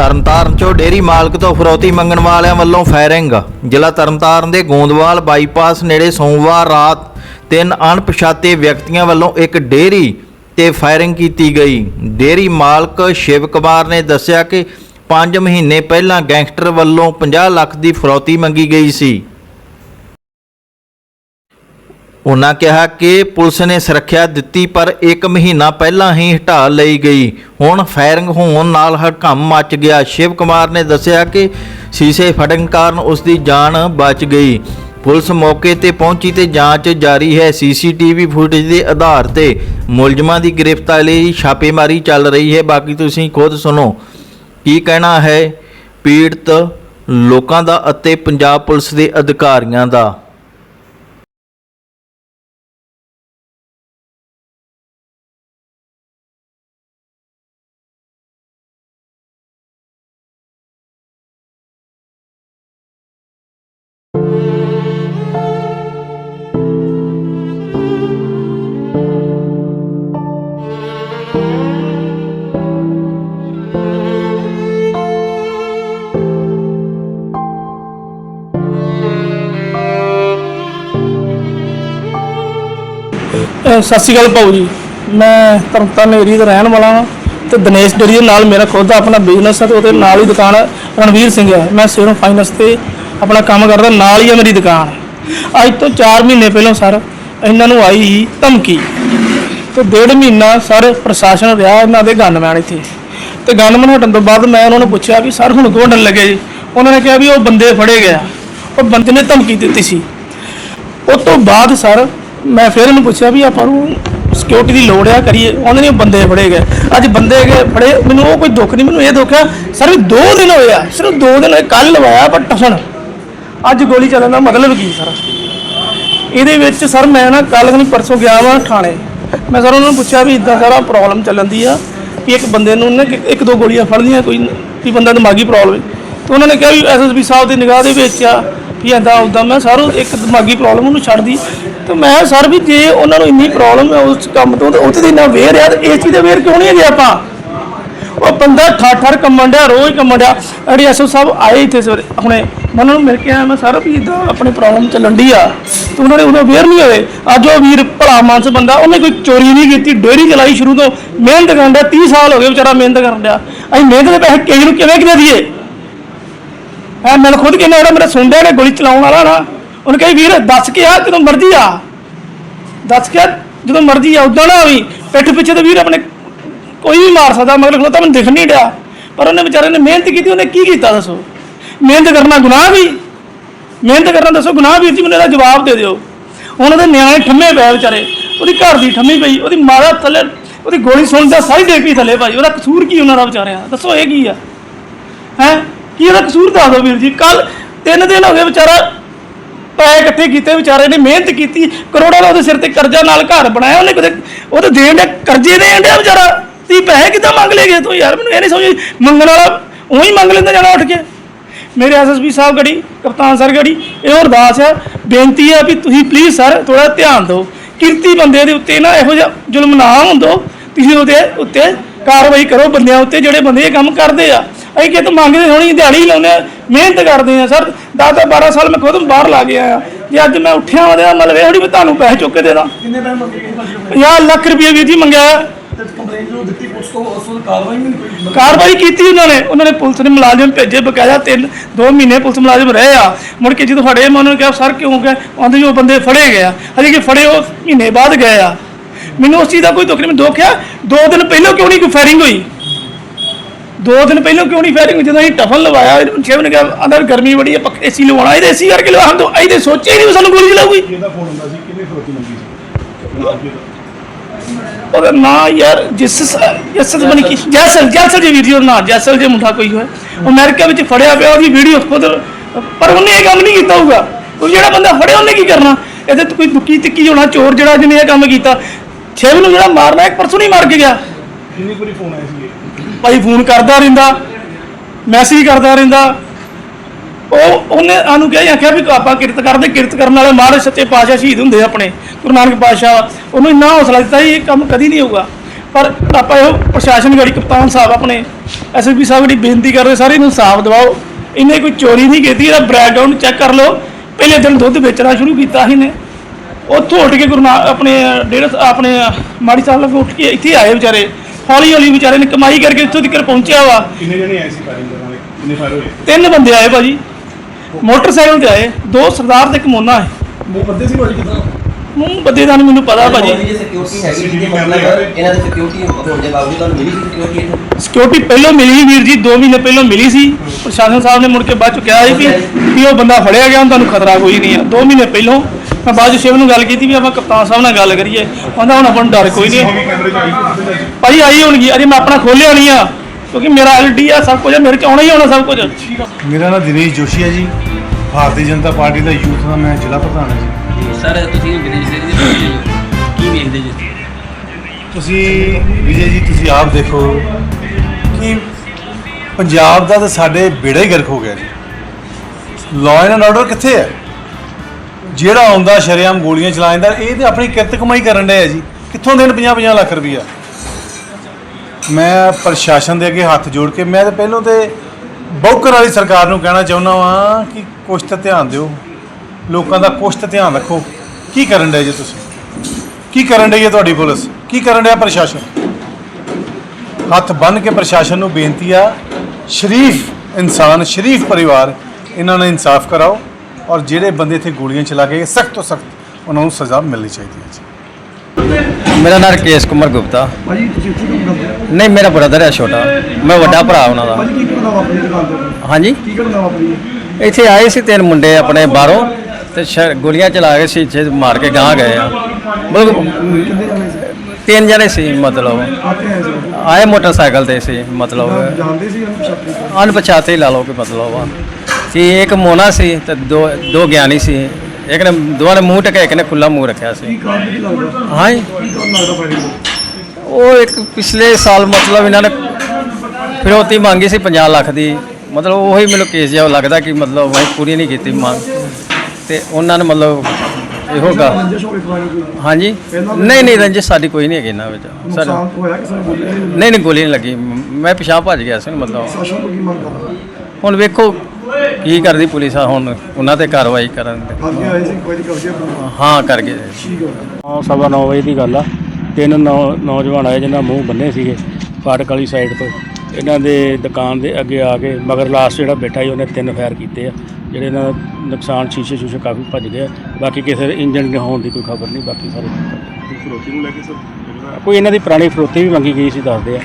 ਤਰਨਤਾਰਨ ਚੋਂ ਡੇਰੀ ਮਾਲਕ ਤੋਂ ਫਰੌਤੀ ਮੰਗਣ ਵਾਲਿਆਂ ਵੱਲੋਂ ਫਾਇਰਿੰਗ। ਜ਼ਿਲ੍ਹਾ ਤਰਨਤਾਰਨ ਦੇ ਗੋਂਦਵਾਲ ਬਾਈਪਾਸ ਨੇੜੇ ਸੋਮਵਾਰ ਰਾਤ ਤਿੰਨ ਅਣਪਛਾਤੇ ਵਿਅਕਤੀਆਂ ਵੱਲੋਂ ਇੱਕ ਡੇਰੀ ਤੇ ਫਾਇਰਿੰਗ ਕੀਤੀ ਗਈ। ਡੇਰੀ ਮਾਲਕ ਸ਼ਿਵ ਕੁਮਾਰ ਨੇ ਦੱਸਿਆ ਕਿ 5 ਮਹੀਨੇ ਪਹਿਲਾਂ ਗੈਂਗਸਟਰ ਵੱਲੋਂ 50 ਲੱਖ ਦੀ ਫਰੋਤੀ ਮੰਗੀ ਗਈ ਸੀ। ਉਹਨਾਂ ਕਿਹਾ ਕਿ ਪੁਲਿਸ ਨੇ ਸੁਰੱਖਿਆ ਦਿੱਤੀ, ਪਰ 1 ਮਹੀਨਾ ਪਹਿਲਾਂ ਹੀ ਹਟਾ ਲਈ ਗਈ। ਹੁਣ ਫਾਇਰਿੰਗ ਹੋਣ ਨਾਲ ਹੜਕੰਮ ਮਚ ਗਿਆ। ਸ਼ਿਵ ਕੁਮਾਰ ਨੇ ਦੱਸਿਆ ਕਿ ਸ਼ੀਸ਼ੇ ਫਟਣ ਕਾਰਨ ਉਸ ਦੀ ਜਾਨ ਬਚ ਗਈ। ਪੁਲਿਸ ਮੌਕੇ ਤੇ ਪਹੁੰਚੀ ਤੇ ਜਾਂਚ ਜਾਰੀ ਹੈ। ਸੀਸੀਟੀਵੀ ਫੁਟੇਜ ਦੇ ਆਧਾਰ ਤੇ ਮੁਲਜ਼ਮਾਂ ਦੀ ਗ੍ਰਿਫਤਾਰੀ ਲਈ ਛਾਪੇਮਾਰੀ ਚੱਲ ਰਹੀ ਹੈ। ਬਾਕੀ ਤੁਸੀਂ ਖੁਦ ਸੁਣੋ। ਕੀ ਕਹਿਣਾ ਹੈ ਪੀੜਤ ਲੋਕਾਂ ਦਾ ਅਤੇ ਪੰਜਾਬ ਪੁਲਿਸ ਦੇ ਅਧਿਕਾਰੀਆਂ ਦਾ? ਅਹ, ਸਤਿ ਸ਼੍ਰੀ ਅਕਾਲ ਭਾਊ ਜੀ। ਮੈਂ ਤਰਨਤਾਰਨ ਏਰੀਆ ਦਾ ਰਹਿਣ ਵਾਲਾ ਹਾਂ ਤੇ ਦਿਨੇਸ਼ ਡੇਰੀ ਦੇ ਨਾਲ ਮੇਰਾ ਖੁਦ ਦਾ ਆਪਣਾ ਬਿਜ਼ਨਸ ਹੈ ਤੇ ਉਹਦੇ ਨਾਲ ਹੀ ਦੁਕਾਨ ਹੈ। ਰਣਵੀਰ ਸਿੰਘ ਹੈ। ਮੈਂ ਸੇਰੋਂ ਫਾਈਨੈਂਸ ਤੇ ਆਪਣਾ ਕੰਮ ਕਰਦਾ, ਨਾਲ ਹੀ ਹੈ ਮੇਰੀ ਦੁਕਾਨ। ਅੱਜ ਤੋਂ 4 ਮਹੀਨੇ ਪਹਿਲਾਂ ਸਰ, ਇਹਨਾਂ ਨੂੰ ਆਈ ਸੀ ਧਮਕੀ। ਤੇ ਡੇਢ ਮਹੀਨਾ ਸਰ, ਪ੍ਰਸ਼ਾਸਨ ਰਿਹਾ ਇਹਨਾਂ ਦੇ ਗਨਮੈਨ ਇੱਥੇ। ਤੇ ਗਨਮੈਨ ਹਟਣ ਤੋਂ ਬਾਅਦ ਮੈਂ ਉਹਨਾਂ ਨੂੰ ਪੁੱਛਿਆ ਵੀ ਸਰ, ਹੁਣ ਗੋਡਣ ਲੱਗੇ ਜੀ? ਉਹਨਾਂ ਨੇ ਕਿਹਾ ਵੀ ਉਹ ਬੰਦੇ ਫੜੇ ਗਿਆ ਉਹ ਬੰਦੇ ਨੇ ਧਮਕੀ ਦਿੱਤੀ ਸੀ। ਉਸ ਤੋਂ ਬਾਅਦ ਸਰ ਮੈਂ ਫਿਰ ਇਹਨੂੰ ਪੁੱਛਿਆ ਵੀ ਆਪਾਂ ਨੂੰ ਸਿਕਿਉਰਿਟੀ ਦੀ ਲੋੜ ਆ, ਕਰੀਏ। ਉਹਨੇ ਨੇ ਬੰਦੇ ਫੜੇ ਗਏ। ਅੱਜ ਬੰਦੇ ਗਏ, ਫੜੇ। ਮੈਨੂੰ ਉਹ ਕੋਈ ਦੁੱਖ ਨਹੀਂ, ਮੈਨੂੰ ਇਹ ਦੁੱਖ ਆ, ਸਰ, ਵੀ 2 ਦਿਨ ਹੋਏ ਆ। ਸਿਰਫ 2 ਦਿਨ ਹੋਏ ਕੱਲ ਲਵਾਇਆ ਪਰ ਟਸਣ ਅੱਜ ਗੋਲੀ ਚੱਲਣ ਦਾ ਮਤਲਬ ਕੀ ਸਰ? ਇਹਦੇ ਵਿੱਚ ਸਰ, ਮੈਂ ਨਾ ਕੱਲ ਨਹੀਂ, ਪਰਸੋਂ ਗਿਆ ਵਾਂ ਥਾਣੇ। ਮੈਂ ਸਰ, ਉਹਨਾਂ ਨੂੰ ਪੁੱਛਿਆ ਵੀ ਇਦਾਂ ਸਾਰਾ ਪ੍ਰੋਬਲਮ ਚੱਲਣ ਦੀ ਆ, ਵੀ ਇੱਕ ਬੰਦੇ ਨੂੰ ਨਾ, ਇੱਕ ਦੋ ਗੋਲੀਆਂ ਫੜ ਲਈਆਂ ਕੋਈ ਵੀ ਬੰਦਾ ਦਿਮਾਗੀ ਪ੍ਰੋਬਲਮ ਹੈ ਤੇ ਉਹਨਾਂ ਨੇ ਕਿਹਾ ਵੀ ਐਸਐਸਪੀ ਸਾਹਿਬ ਦੀ ਨਿਗਾਹ ਦੇ ਵਿੱਚ ਆ। ਵੀ ਏਦਾਂ ਉਦਾਂ ਮੈਂ ਸਰ ਇੱਕ ਦਿਮਾਗੀ ਪ੍ਰੋਬਲਮ ਉਹਨੂੰ ਛੱਡਦੀ। ਤੇ ਮੈਂ ਸਰ ਵੀ ਜੇ ਉਹਨਾਂ ਨੂੰ ਇੰਨੀ ਪ੍ਰੋਬਲਮ ਹੈ ਉਸ ਕੰਮ ਤੋਂ, ਤੇ ਉਹਦੇ ਦੀ ਇੰਨਾ ਵੇਅਰ ਆ, ਤੇ ਇਸ ਚੀਜ਼ ਦਾ ਵੇਅਰ ਕਿਉਂ ਨਹੀਂ ਹੈਗੇ ਆਪਾਂ? ਉਹ ਬੰਦਾ ਠਾਠਰ ਕੰਮਣ ਡਿਆ, ਰੋਜ਼ ਕੰਮਣ ਡਿਆ। ਅੜੀ ਸਾਹਿਬ ਆਏ ਇੱਥੇ ਸਵੇਰੇ, ਹੁਣੇ। ਮੈਂ ਉਹਨਾਂ ਨੂੰ ਮਿਲ ਕੇ ਆਇਆ, ਮੈਂ ਸਾਰਾ ਵੀ ਇਦਾਂ ਆਪਣੀ ਪ੍ਰੋਬਲਮ ਚੱਲਣ ਦੀ ਆ, ਤੇ ਉਹਨਾਂ ਨੇ ਉਦੋਂ ਅਵੇਅਰ ਨਹੀਂ ਹੋਏ। ਅੱਜ ਉਹ ਵੀਰ ਭਲਾ ਮਾਨਸ ਬੰਦਾ, ਉਹਨੇ ਕੋਈ ਚੋਰੀ ਨਹੀਂ ਕੀਤੀ, ਡੇਰੀ ਚਲਾਈ ਸ਼ੁਰੂ ਤੋਂ। ਮਿਹਨਤ ਕਰਨ ਡਿਆ 30 ਸਾਲ ਹੋ ਗਏ ਵਿਚਾਰਾ ਮਿਹਨਤ ਕਰਨ ਡਿਆ। ਅਸੀਂ ਮਿਹਨਤ ਦੇ ਪੈਸੇ ਕਿਸੇ ਨੂੰ ਕਿਵੇਂ ਕਿਵੇਂ ਦਈਏ ਐ ਮੈਨੂੰ ਖੁਦ ਕਹਿੰਦਾ ਜਿਹੜਾ ਮੇਰੇ ਸੁਣਦੇ ਨੇ ਗੋਲੀ ਚਲਾਉਣ ਵਾਲਾ ਨਾ ਉਹਨੇ ਕਹੀ ਵੀਰ ਦੱਸ ਕੇ ਆ ਜਦੋਂ ਮਰਜ਼ੀ ਆ। ਦੱਸ ਕੇ ਆ, ਜਦੋਂ ਮਰਜ਼ੀ ਆ ਉਦਾਂ ਨਾ ਹੋਈ ਪਿੱਠ ਪਿੱਛੇ ਤੇ ਵੀਰ ਆਪਣੇ ਕੋਈ ਵੀ ਮਾਰ ਸਕਦਾ ਮਗਰ ਖਲੋਤਾ ਮੈਨੂੰ ਦਿਖ ਨਹੀਂ ਡਿਆ ਪਰ ਉਹਨੇ ਵਿਚਾਰੇ ਨੇ ਮਿਹਨਤ ਕੀਤੀ ਉਹਨੇ ਕੀ ਕੀਤਾ ਦੱਸੋ? ਮਿਹਨਤ ਕਰਨਾ ਗੁਨਾਹ ਵੀ। ਮਿਹਨਤ ਕਰਨਾ ਦੱਸੋ ਗੁਨਾਹ ਵੀਰ ਜੀ ਮੈਨੂੰ ਇਹਦਾ ਜਵਾਬ ਦੇ ਦਿਓ। ਉਹਨਾਂ ਦੇ ਨਿਆਣੇ ਠੰਮੇ ਪਏ ਵਿਚਾਰੇ। ਉਹਦੀ ਘਰ ਦੀ ਠੰਮੀ ਪਈ ਉਹਦੀ ਮਾਤਾ ਥੱਲੇ ਉਹਦੀ ਗੋਲੀ ਸੁਣਦਾ ਸਾਰੀ ਡੇਗ ਪਈ ਥੱਲੇ ਭਾਈ। ਉਹਦਾ ਕਸੂਰ ਕੀ ਉਹਨਾਂ ਦਾ ਵਿਚਾਰਿਆ ਦੱਸੋ ਇਹ ਕੀ ਆ? ਹੈ? ਕੀ ਉਹਦਾ ਕਸੂਰ ਦੱਸ ਦਿਓ ਵੀਰ ਜੀ? ਕੱਲ ਤਿੰਨ ਦਿਨ ਹੋ ਗਏ ਵਿਚਾਰਾ ਪੈਸੇ ਇਕੱਠੇ ਕੀਤੇ, ਵਿਚਾਰੇ ਨੇ ਮਿਹਨਤ ਕੀਤੀ, ਕਰੋੜਾਂ ਦਾ ਉਹਦੇ ਸਿਰ ਤੇ ਕਰਜ਼ਾ ਨਾਲ ਘਰ ਬਣਾਇਆ, ਉਹਨੇ ਕਦੇ ਉਹ ਤਾਂ ਦੇਣ ਦੇ ਕਰਜ਼ੇ ਦੇਣ ਡਿਆ ਵਿਚਾਰਾ। ਤੀ ਪੈਸੇ ਕਿੱਦਾਂ ਮੰਗ ਲਏ ਤੂੰ ਯਾਰ ਮੈਨੂੰ ਇਹ ਨਹੀਂ ਸਮਝ, ਮੰਗਣ ਵਾਲਾ ਉਹੀ ਮੰਗ ਲੈਂਦਾ ਜਾਣਾ ਉੱਠ ਕੇ। ਮੇਰੇ ਐਸਐਸਪੀ ਸਾਹਿਬ ਗੜੀ, ਕਪਤਾਨ ਸਰ ਗੜੀ, ਇਹ ਅਰਦਾਸ ਹੈ, ਬੇਨਤੀ ਹੈ ਵੀ ਤੁਸੀਂ ਪਲੀਜ਼ ਸਰ ਥੋੜਾ ਧਿਆਨ ਦਿਓ। ਕਿਰਤੀ ਬੰਦੇ ਦੇ ਉੱਤੇ ਨਾ ਇਹੋ ਜਿਹਾ ਜ਼ੁਲਮ ਨਾ ਹੁੰਦੋ ਤੁਸੀਂ ਉਹਦੇ ਉੱਤੇ ਕਾਰਵਾਈ ਕਰੋ, ਬੰਦਿਆਂ ਉੱਤੇ ਜਿਹੜੇ ਬੰਦੇ ਇਹ ਕੰਮ ਕਰਦੇ ਆ। ਅਸੀਂ ਕਿਤੇ ਮੰਗਦੇ ਹੋਣੀ ਦਿਹਾੜੀ ਲਾਉਂਦੇ ਆ ਮਿਹਨਤ ਕਰਦੇ ਆ ਸਰ। 10 10 12 ਸਾਲ ਮੈਂ ਖੁਦ ਬਾਹਰ ਲਾ ਕੇ ਆਇਆ। ਜੇ ਅੱਜ ਮੈਂ ਉੱਠਿਆ ਉਹਦੇ ਮਤਲਬ ਇਹ ਥੋੜੀ ਵੀ ਤੁਹਾਨੂੰ ਪੈਸੇ ਚੁੱਕ ਕੇ ਦੇ ਦਾਂ ਕਿੰਨੇ ਪੈਸੇ ਮੰਗੇ ਗਏ ਭਾਜੀ ਉਹ? 50 ਲੱਖ ਰੁਪਏ ਵੀਰ ਜੀ ਮੰਗਿਆ। ਤੇ ਤੋਂ ਤੋਂ ਕਾਰਵਾਈ ਕੀਤੀ? ਉਹਨਾਂ ਨੇ। ਉਹਨਾਂ ਨੇ ਪੁਲਿਸ ਨੇ ਮੁਲਾਜ਼ਮ ਭੇਜੇ ਬਕਾਇਆ ਤਿੰਨ ਦੋ ਮਹੀਨੇ ਪੁਲਿਸ ਮੁਲਾਜ਼ਮ ਰਹੇ ਆ। ਮੁੜ ਕੇ ਜਦੋਂ ਫੜੇ ਮੈਂ ਉਹਨਾਂ ਨੂੰ ਕਿਹਾ ਸਰ ਕਿਉਂ ਗਏ? ਆਂਦੇ ਜੀ ਬੰਦੇ ਫੜੇ ਗਏ ਆ। ਹਜੇ ਕਿ ਫੜੇ ਉਹ ਮਹੀਨੇ ਬਾਅਦ ਗਏ ਆ। ਮੈਨੂੰ ਉਸ ਚੀਜ਼ ਦਾ ਕੋਈ ਦੁੱਖ ਨਹੀਂ। ਮੈਨੂੰ ਦੁੱਖ ਆ ਦੋ ਦਿਨ ਪਹਿਲਾਂ ਕਿਉਂ ਨਹੀਂ ਕੋਈ ਫਾਇਰਿੰਗ ਹੋਈ? ਦੋ ਦਿਨ ਪਹਿਲਾਂ ਕਿਉਂ ਨਹੀਂ ਫਾਇਰਿੰਗ ਜਦੋਂ ਅਸੀਂ ਟਫਨ ਲਵਾਇਆ ਛੇਵਨ ਨੇ ਕਿਹਾ ਅੰਦਰ ਗਰਮੀ ਬੜੀ ਹੈ ਪੱਕੇ ਏਸੀ ਲਵਾਉਣਾ ਇਹਦੇ ਏਸੀ ਕਰਕੇ ਲਵਾ ਹਮ ਤੋਂ ਇਹਦੇ ਸੋਚਿਆ ਹੀ ਨਹੀਂ ਵੀ ਸਾਨੂੰ ਗੋਲੀ ਚਲਾਊਗੀ। ਕਿਹਦਾ ਫੋਨ ਹੁੰਦਾ ਸੀ ਕਿੰਨੇ ਫਰੋਤੀ ਮੰਗੀ ਸੀ? ਉਹਦਾ ਨਾਂ ਯਾਰ ਜਿਸ ਜਸਲ ਬਣੀ ਕੀ? ਜੈਸਲ। ਜੈਸਲ ਜੀ ਵੀਡੀਓ ਨਾ ਜੈਸਲ ਜੇ ਮੁੰਡਾ ਕੋਈ ਹੋਏ ਉਹ ਅਮਰੀਕਾ ਵਿੱਚ ਫੜਿਆ ਪਿਆ ਉਹਦੀ ਵੀਡੀਓ ਖੁਦ ਪਰ ਉਹਨੇ ਇਹ ਕੰਮ ਨਹੀਂ ਕੀਤਾ ਹੋਊਗਾ। ਉਹ ਜਿਹੜਾ ਬੰਦਾ ਫੜਿਆ ਉਹਨੇ ਕੀ ਕਰਨਾ? ਇਹਦੇ ਤੇ ਕੋਈ ਦੁੱਕੀ ਤਿੱਕੀ ਹੋਣਾ ਚੋਰ ਜਿਹੜਾ ਜਿਹਨੇ ਇਹ ਕੰਮ ਕੀਤਾ। ਛੇਵ ਨੂੰ ਜਿਹੜਾ ਮਾਰਨਾ ਇੱਕ ਪਰਸੋਂ ਨਹੀਂ ਮਾਰ ਕੇ ਗਿਆ। ਕਿੰਨੀ ਕੁ ਵਾਰੀ ਫੋਨ ਆਇਆ ਸੀ ਭਾਈ ਫੋਨ ਕਰਦਾ ਰਹਿੰਦਾ ਮੈਸੇਜ ਕਰਦਾ ਰਹਿੰਦਾ। ਉਹ ਉਹਨੇ ਸਾਨੂੰ ਕਿਹਾ ਆਖਿਆ ਵੀ ਆਪਾਂ ਕਿਰਤ ਕਰਦੇ, ਕਿਰਤ ਕਰਨ ਵਾਲੇ ਮਹਾਰਾਜ ਸੱਚੇ ਪਾਤਸ਼ਾਹ ਸ਼ਹੀਦ ਹੁੰਦੇ ਆਪਣੇ, ਗੁਰੂ ਨਾਨਕ ਪਾਤਸ਼ਾਹ। ਉਹਨੂੰ ਇੰਨਾ ਹੌਸਲਾ ਦਿੱਤਾ ਸੀ ਇਹ ਕੰਮ ਕਦੀ ਨਹੀਂ ਹੋਊਗਾ। ਪਰ ਆਪਾਂ ਇਹ ਪ੍ਰਸ਼ਾਸਨ ਗੜੀ, ਕਪਤਾਨ ਸਾਹਿਬ ਆਪਣੇ ਐਸਐਸਪੀ ਸਾਹਿਬ ਜਿਹੜੀ ਬੇਨਤੀ ਕਰ ਰਹੇ, ਸਾਰੇ ਨੂੰ ਸਾਫ਼ ਦਿਵਾਓ। ਇਹਨੇ ਕੋਈ ਚੋਰੀ ਨਹੀਂ ਕੀਤੀ, ਇਹਦਾ ਬੈਕਗ੍ਰਾਉਂਡ ਚੈੱਕ ਕਰ ਲਓ। ਪਹਿਲੇ ਦਿਨ ਦੁੱਧ ਵੇਚਣਾ ਸ਼ੁਰੂ ਕੀਤਾ ਸੀ ਨੇ ਉੱਥੋਂ ਉੱਠ ਕੇ ਗੁਰੂ ਆਪਣੇ ਡੇਢ ਆਪਣੇ ਮਾੜੀ ਸਾਹਿਬ ਲੱਗ ਉੱਠ ਕੇ ਇੱਥੇ ਆਏ ਵਿਚਾਰੇ। ਹੌਲੀ ਹੌਲੀ ਵਿਚਾਰੇ ਨੇ ਕਮਾਈ ਕਰਕੇ ਇੱਥੋਂ ਤੱਕ ਪਹੁੰਚਿਆ ਵਾ। ਕਿੰਨੇ ਜਣੇ ਆਏ ਸੀ ਫਾਇਰਿੰਗ ਕਰਨ ਵਾਲੇ? ਕਿੰਨੇ ਫਾਇਰ ਹੋਏ? ਤਿੰਨ ਬੰਦੇ ਆਏ ਭਾਜੀ। ਮੋਟਰਸਾਈਕਲ ਤੇ ਆਏ। ਦੋ ਸਰਦਾਰ ਤੇ ਇੱਕ ਮੋਨਾ ਹੈ। ਉਹ ਬੰਦੇ ਸੀ ਭਾਜੀ ਕਿਦਾਂ? ਮੂੰਹ ਬੰਦੇ ਦਾ ਨੀ ਮੈਨੂੰ ਪਤਾ ਭਾਜੀ। ਜੀ ਸਿਕਿਉਰਿਟੀ ਹੈਗੀ ਜਿਹਦੇ ਮਤਲਬ ਇਹਨਾਂ ਦੀ ਸਿਕਿਉਰਿਟੀ ਹੋਣ ਦੇ ਬਾਵਜੂਦ ਤੁਹਾਨੂੰ ਮਿਲੀ ਸੀ ਸਿਕਿਉਰਿਟੀ ਇੱਥੇ? ਸਿਕਿਉਰਿਟੀ ਪਹਿਲਾਂ ਮਿਲੀ ਸੀ ਵੀਰ ਜੀ 2 ਮਹੀਨੇ ਪਹਿਲਾਂ ਮਿਲੀ ਸੀ। ਪ੍ਰਸ਼ਾਸਨ ਸਾਹਿਬ ਨੇ ਮੁੜ ਕੇ ਬਾਅਦ ਚ ਕਿਹਾ ਸੀ ਕਿ ਵੀ ਉਹ ਬੰਦਾ ਫੜਿਆ ਗਿਆ ਹੁਣ ਤੁਹਾਨੂੰ ਖਤਰਾ ਕੋਈ ਨਹੀਂ ਆ। 2 ਮਹੀਨੇ ਪਹਿਲਾਂ ਮੈਂ ਬਾਅਦ ਚ ਸ਼ਿਵ ਨੂੰ ਗੱਲ ਕੀਤੀ ਵੀ ਆਪਾਂ ਕਪਤਾਨ ਸਾਹਿਬ ਨਾਲ ਗੱਲ ਕਰੀਏ। ਕਹਿੰਦਾ ਹੁਣ ਆਪਾਂ ਨੂੰ ਡਰ ਕੋਈ ਨਹੀਂ। ਕੈਮਰੇ ਚ ਆਈ ਭਾਜੀ ਆਈ ਹੋਣਗੀ ਅਜੇ ਮੈਂ ਆਪਣਾ ਖੋਲਿਆ ਨਹੀਂ ਆ ਕਿਉਂਕਿ ਮੇਰਾ ਐਲਡੀ ਆ ਸਭ ਕੁਝ ਆ, ਮੇਰੇ ਚ ਆਉਣਾ ਹੀ ਆਉਣਾ ਸਭ ਕੁਝ। ਮੇਰਾ ਨਾਮ ਦਿਨੇਸ਼ ਜੋਸ਼ੀ ਹੈ ਜੀ। ਭਾਰਤੀ ਜਨਤਾ ਪਾਰਟੀ ਦਾ ਯੂਥ ਦਾ ਮੈਂ ਜ਼ਿਲ੍ਹਾ ਪ੍ਰਧਾਨ ਹਾਂ ਜੀ। ਸਰ ਤੁਸੀਂ ਦੇ ਪਹੁੰਚੇ ਹੋ ਕੀ ਵੇਖਦੇ ਜੀ? ਤੁਸੀਂ ਵਿਜੇ ਜੀ ਤੁਸੀਂ ਆਪ ਦੇਖੋ ਕਿ ਪੰਜਾਬ ਦਾ ਤਾਂ ਸਾਡੇ ਬੇੜਾ ਹੀ ਗਰਕ ਹੋ ਗਿਆ ਜੀ। ਲਾਅ ਐਂਡ ਆਰਡਰ ਕਿੱਥੇ ਹੈ? ਜਿਹੜਾ ਆਉਂਦਾ ਸ਼ਰੇਆਮ ਗੋਲੀਆਂ ਚਲਾਉਂਦਾ ਇਹ ਤੇ ਆਪਣੀ ਕਿਰਤ ਕਮਾਈ ਕਰਨ ਡਿਆ ਜੀ। ਕਿੱਥੋਂ ਦੇਣ 50 50 ਲੱਖ ਰੁਪਈਆ? ਮੈਂ ਪ੍ਰਸ਼ਾਸਨ ਦੇ ਅੱਗੇ ਹੱਥ ਜੋੜ ਕੇ, ਮੈਂ ਤਾਂ ਪਹਿਲੋਂ ਤੇ ਬੌਕਰ ਵਾਲੀ ਸਰਕਾਰ ਨੂੰ ਕਹਿਣਾ ਚਾਹੁੰਦਾ ਵਾਂ ਕਿ ਕੁਛ ਤਾਂ ਧਿਆਨ ਦਿਓ। ਲੋਕਾਂ ਦਾ ਕੁਛ ਤਾਂ ਧਿਆਨ ਰੱਖੋ। ਕੀ ਕਰਨ ਡਏ ਜੇ ਤੁਸੀਂ? ਕੀ ਕਰਨ ਡਈ ਹੈ ਤੁਹਾਡੀ ਪੁਲਿਸ? ਕੀ ਕਰਨ ਡਿਆ ਪ੍ਰਸ਼ਾਸਨ? ਹੱਥ ਬੰਨ ਕੇ ਪ੍ਰਸ਼ਾਸਨ ਨੂੰ ਬੇਨਤੀ ਆ, ਸ਼ਰੀਫ ਇਨਸਾਨ, ਸ਼ਰੀਫ ਪਰਿਵਾਰ, ਇਹਨਾਂ ਨੂੰ ਇਨਸਾਫ ਕਰਾਓ ਔਰ ਜਿਹੜੇ ਬੰਦੇ ਇੱਥੇ ਗੋਲੀਆਂ ਚਲਾ ਕੇ ਸਖਤ ਤੋਂ ਸਖਤ ਉਹਨਾਂ ਨੂੰ ਸਜ਼ਾ ਮਿਲਣੀ ਚਾਹੀਦੀ ਹੈ ਜੀ। ਮੇਰਾ ਨਾਮ ਰਕੇਸ਼ ਕੁਮਾਰ ਗੁਪਤਾ। ਭਾਜੀ ਕਰਦੇ ਨਹੀਂ ਮੇਰਾ ਬ੍ਰਦਰ ਹੈ ਛੋਟਾ। ਮੈਂ ਵੱਡਾ ਭਰਾ ਉਹਨਾਂ ਦਾ। ਭਾਜੀ ਕੀ ਘਟਨਾ ਵਾਪਰੀ ਹੈ ਦੁਕਾਨ ਤੇ? ਹਾਂਜੀ? ਕੀ ਵਾਪਰੀ ਇੱਥੇ ਆਏ ਸੀ ਤਿੰਨ ਮੁੰਡੇ ਆਪਣੇ ਬਾਹਰੋਂ ਤੇ ਸ਼ਾ- ਗੋਲੀਆਂ ਚਲਾ ਕੇ ਸ਼ੀਸ਼ੇ ਮਾਰ ਕੇ ਗਾਂ ਗਏ ਆ। ਮਤਲਬ ਸੀ? ਤਿੰਨ ਜਣੇ ਸੀ ਮਤਲਬ। ਆਏ ਮੋਟਰਸਾਈਕਲ ਤੇ ਸੀ ਮਤਲਬ। ਜਾਣਦੇ ਸੀ ਉਹਨੂੰ ਅਣਪਛਾਤੇ ਹੀ ਲਾ ਲਓ ਕਿ ਮਤਲਬ ਆ। ਸੀ ਇੱਕ ਮੋਨਾ ਸੀ ਤੇ ਦੋ ਦੋ ਗਿਆਨੀ ਸੀ। ਇੱਕ ਨੇ ਨੇ ਮੂੰਹ ਟਕਿਆ ਇੱਕ ਨੇ ਖੁੱਲਾ ਮੂੰਹ ਰੱਖਿਆ ਕੀ ਸੀ ਕਾਰਨ ਕੀ ਲੱਗਦਾ ਹਾਂ ਜੀ। ਕੀ ਕਾਰਨ ਲੱਗਦਾ ਫਾਇਰਿੰਗ ਉਹ ਇੱਕ ਪਿਛਲੇ ਸਾਲ ਮਤਲਬ ਇਹਨਾਂ ਨੇ ਫਿਰੌਤੀ ਮੰਗੀ ਸੀ 50 ਲੱਖ ਦੀ ਮਤਲਬ ਉਹੀ ਮੈਨੂੰ ਕੇਸ ਜਿਹਾ ਲੱਗਦਾ ਕਿ ਮਤਲਬ ਉਹ ਪੂਰੀ ਨਹੀਂ ਕੀਤੀ ਮੰਗ ਤੇ ਉਹਨਾਂ ਨੇ ਮਤਲਬ ਇਹੋ ਗਾ ਹਾਂਜੀ ਨਹੀਂ ਨਹੀਂ ਰੰਜਿਸ਼ ਸਾਡੀ ਕੋਈ ਨਹੀਂ ਹੈਗੀ ਇਹਨਾਂ ਵਿੱਚ ਸਰ ਨਹੀਂ ਨਹੀਂ ਗੋਲੀ ਨਹੀਂ ਲੱਗੀ ਮ- ਪਿਛਾਂ ਭੱਜ ਗਿਆ ਸੀ ਮਤਲਬ ਹੁਣ ਵੇਖੋ ਕੀ ਕਰਦੀ ਪੁਲਿਸ ਆ ਹੁਣ? ਉਹਨਾਂ ਤੇ ਕਾਰਵਾਈ ਕਰਨ ਸੀ ਕੋਈ ਕਬਜ਼ੇ ਹਾਂ ਕਰ ਗਏ। ਠੀਕ ਹੈ ਹਾਂ ਸਵਾ ਨੌ ਵਜੇ ਦੀ ਗੱਲ ਆ। ਤਿੰਨ ਨੌ- ਨੌਜਵਾਨ ਆਏ ਜਿਨ੍ਹਾਂ ਮੂੰਹ ਬੰਨੇ ਸੀਗੇ ਫਾਟਕ ਵਾਲੀ ਸਾਈਡ ਤੋਂ। ਇਹਨਾਂ ਦੇ ਦੁਕਾਨ ਦੇ ਅੱਗੇ ਆ ਕੇ ਮਗਰ ਲਾਸਟ ਜਿਹੜਾ ਬੈਠਾ ਸੀ ਉਹਨੇ ਤਿੰਨ ਫਾਇਰ ਕੀਤੇ ਆ। ਜਿਹੜੇ ਇਹਨਾਂ ਦਾ ਨੁਕਸਾਨ ਸ਼ੀਸ਼ੇ ਸ਼ੂਸ਼ੇ ਕਾਫੀ ਭੱਜ ਗਏ ਆ। ਬਾਕੀ ਕਿਸੇ ਦੇ ਇੰਜਨ ਦੇ ਹੋਣ ਦੀ ਕੋਈ ਖਬਰ ਨਹੀਂ ਬਾਕੀ ਸਾਰੇ ਫਰੋਤੀ ਨੂੰ ਲੈ ਕੇ ਸਰ? ਕੋਈ ਇਹਨਾਂ ਦੀ ਪੁਰਾਣੀ ਫਰੋਤੀ ਵੀ ਮੰਗੀ ਗਈ ਸੀ ਦੱਸਦੇ ਆ।